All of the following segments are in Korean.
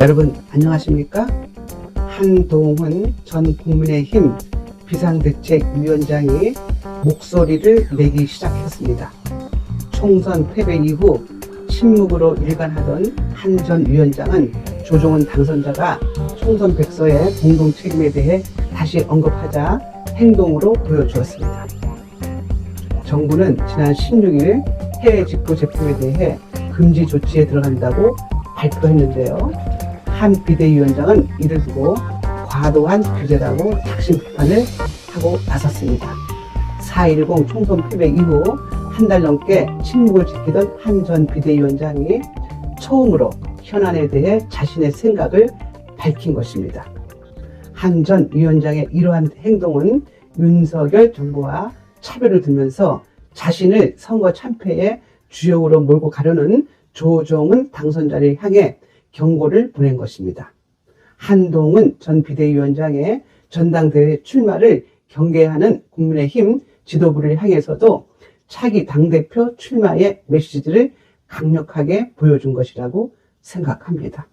여러분 안녕하십니까? 한동훈 전 국민의힘 비상대책위원장이 목소리를 내기 시작했습니다. 총선 패배 이후 침묵으로 일관하던 한 전 위원장은 조종은 당선자가 총선 백서의 공동 책임에 대해 다시 언급하자 행동으로 보여주었습니다. 정부는 지난 16일 해외 직구 제품에 대해 금지 조치에 들어간다고 발표했는데요. 한 비대위원장은 이를 두고 과도한 규제라고 작심 비판을 하고 나섰습니다. 4.10 총선 패배 이후 한 달 넘게 침묵을 지키던 한 전 비대위원장이 처음으로 현안에 대해 자신의 생각을 밝힌 것입니다. 한 전 위원장의 이러한 행동은 윤석열 정부와 차별을 두면서 자신을 선거 참패의 주역으로 몰고 가려는 조정은 당선자를 향해 경고를 보낸 것입니다. 한동훈 전 비대위원장의 전당대회 출마를 경계하는 국민의힘 지도부를 향해서도 차기 당대표 출마의 메시지를 강력하게 보여준 것이라고 생각합니다.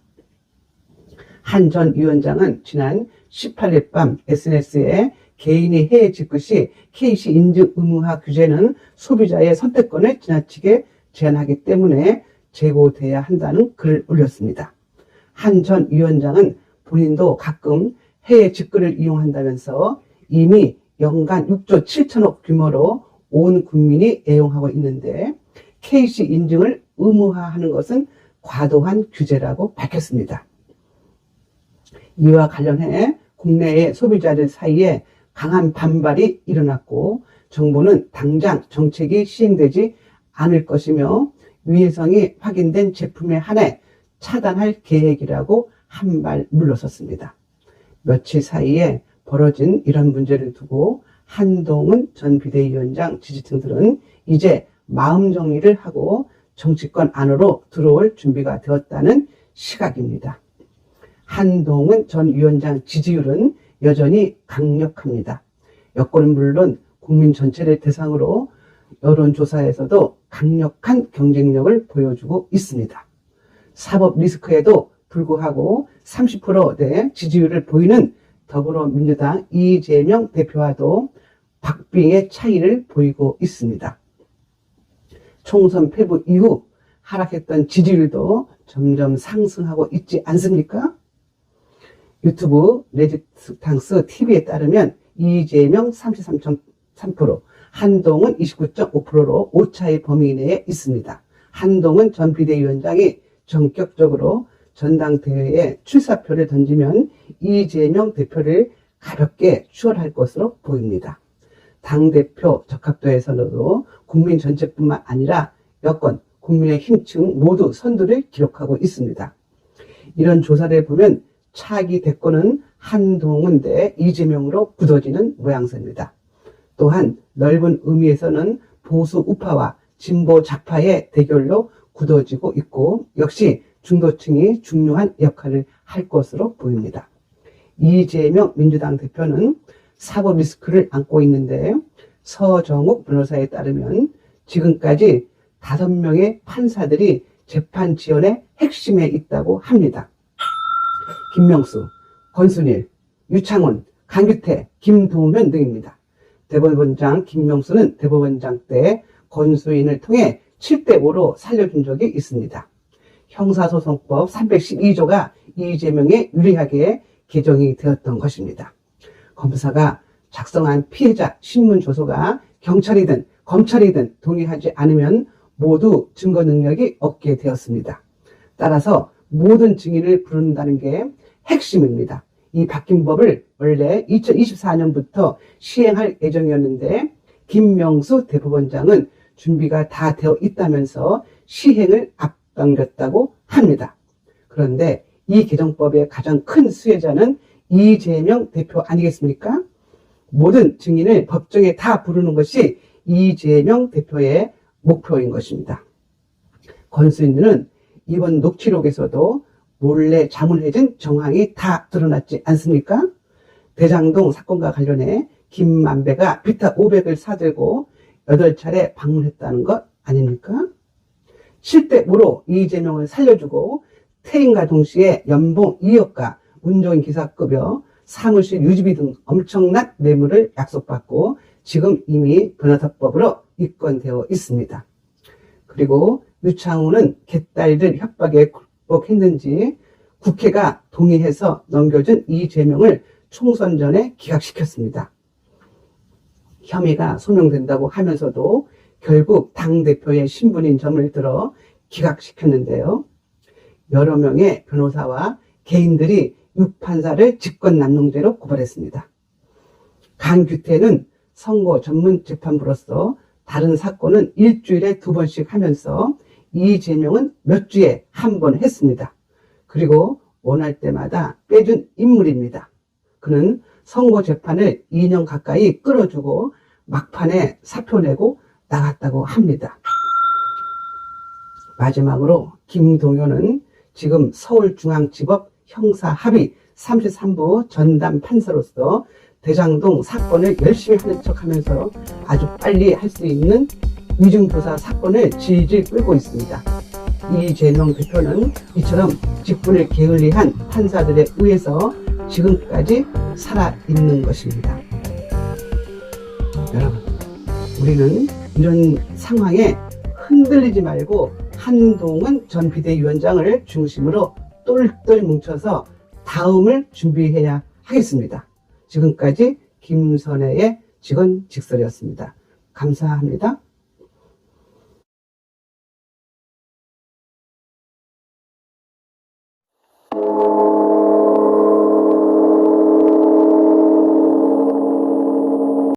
한 전 위원장은 지난 18일 밤 SNS에 개인이 해외 직구 시 KC 인증 의무화 규제는 소비자의 선택권을 지나치게 제한하기 때문에 제고돼야 한다는 글을 올렸습니다. 한 전 위원장은 본인도 가끔 해외 직구를 이용한다면서 이미 연간 6조 7천억 규모로 온 국민이 애용하고 있는데 KC 인증을 의무화하는 것은 과도한 규제라고 밝혔습니다. 이와 관련해 국내의 소비자들 사이에 강한 반발이 일어났고 정부는 당장 정책이 시행되지 않을 것이며 위해성이 확인된 제품에 한해 차단할 계획이라고 한 발 물러섰습니다. 며칠 사이에 벌어진 이런 문제를 두고 한동훈 전 비대위원장 지지층들은 이제 마음 정리를 하고 정치권 안으로 들어올 준비가 되었다는 시각입니다. 한동훈 전 위원장 지지율은 여전히 강력합니다. 여권은 물론 국민 전체를 대상으로 여론조사에서도 강력한 경쟁력을 보여주고 있습니다. 사법 리스크에도 불구하고 30%대 지지율을 보이는 더불어민주당 이재명 대표와도 박빙의 차이를 보이고 있습니다. 총선 패부 이후 하락했던 지지율도 점점 상승하고 있지 않습니까? 유튜브 레지스탕스 TV에 따르면 이재명 33.3%, 한동훈 29.5%로 오차의 범위 내에 있습니다. 한동훈 전 비대위원장이 전격적으로 전당대회에 출사표를 던지면 이재명 대표를 가볍게 추월할 것으로 보입니다. 당대표 적합도에서도 국민 전체뿐만 아니라 여권, 국민의 힘층 모두 선두를 기록하고 있습니다. 이런 조사를 보면 차기 대권은 한동훈 대 이재명으로 굳어지는 모양새입니다. 또한 넓은 의미에서는 보수 우파와 진보 좌파의 대결로 굳어지고 있고 역시 중도층이 중요한 역할을 할 것으로 보입니다. 이재명 민주당 대표는 사법 리스크를 안고 있는데 서정욱 변호사에 따르면 지금까지 다섯 명의 판사들이 재판 지연의 핵심에 있다고 합니다. 김명수, 권순일, 유창훈, 강규태, 김동현 등입니다. 대법원장 김명수는 대법원장 때 권수인을 통해 7대5로 살려준 적이 있습니다. 형사소송법 312조가 이재명에 유리하게 개정이 되었던 것입니다. 검사가 작성한 피해자 신문 조서가 경찰이든 검찰이든 동의하지 않으면 모두 증거 능력이 없게 되었습니다. 따라서 모든 증인을 부른다는 게 핵심입니다. 이 바뀐 법을 원래 2024년부터 시행할 예정이었는데 김명수 대법원장은 준비가 다 되어 있다면서 시행을 앞당겼다고 합니다. 그런데 이 개정법의 가장 큰 수혜자는 이재명 대표 아니겠습니까? 모든 증인을 법정에 다 부르는 것이 이재명 대표의 목표인 것입니다. 권수인은 이번 녹취록에서도 몰래 자문해준 정황이 다 드러났지 않습니까? 대장동 사건과 관련해 김만배가 비타 500을 사들고 8차례 방문했다는 것 아닙니까? 7대5로 이재명을 살려주고 퇴임과 동시에 연봉 2억과 운전 기사급여, 사무실 유지비 등 엄청난 뇌물을 약속받고 지금 이미 변호사법으로 입건되어 있습니다. 그리고 유창훈은 개딸들 협박에 굴복했는지 국회가 동의해서 넘겨준 이 제명을 총선 전에 기각시켰습니다. 혐의가 소명된다고 하면서도 결국 당대표의 신분인 점을 들어 기각시켰는데요. 여러 명의 변호사와 개인들이 육판사를 직권남용죄로 고발했습니다. 강규태는 선거 전문 재판부로서 다른 사건은 일주일에 두 번씩 하면서 이재명은 몇 주에 한 번 했습니다. 그리고 원할 때마다 빼준 인물입니다. 그는 선거 재판을 2년 가까이 끌어주고 막판에 사표 내고 나갔다고 합니다. 마지막으로 김동효는 지금 서울중앙지법 형사합의 33부 전담 판사로서 대장동 사건을 열심히 하는 척 하면서 아주 빨리 할 수 있는 위증교사 사건을 질질 끌고 있습니다. 이재명 대표는 이처럼 직분을 게을리한 판사들에 의해서 지금까지 살아있는 것입니다. 여러분, 우리는 이런 상황에 흔들리지 말고 한동훈 전 비대위원장을 중심으로 똘똘 뭉쳐서 다음을 준비해야 하겠습니다. 지금까지 김선혜의 직원 직설이었습니다. 감사합니다.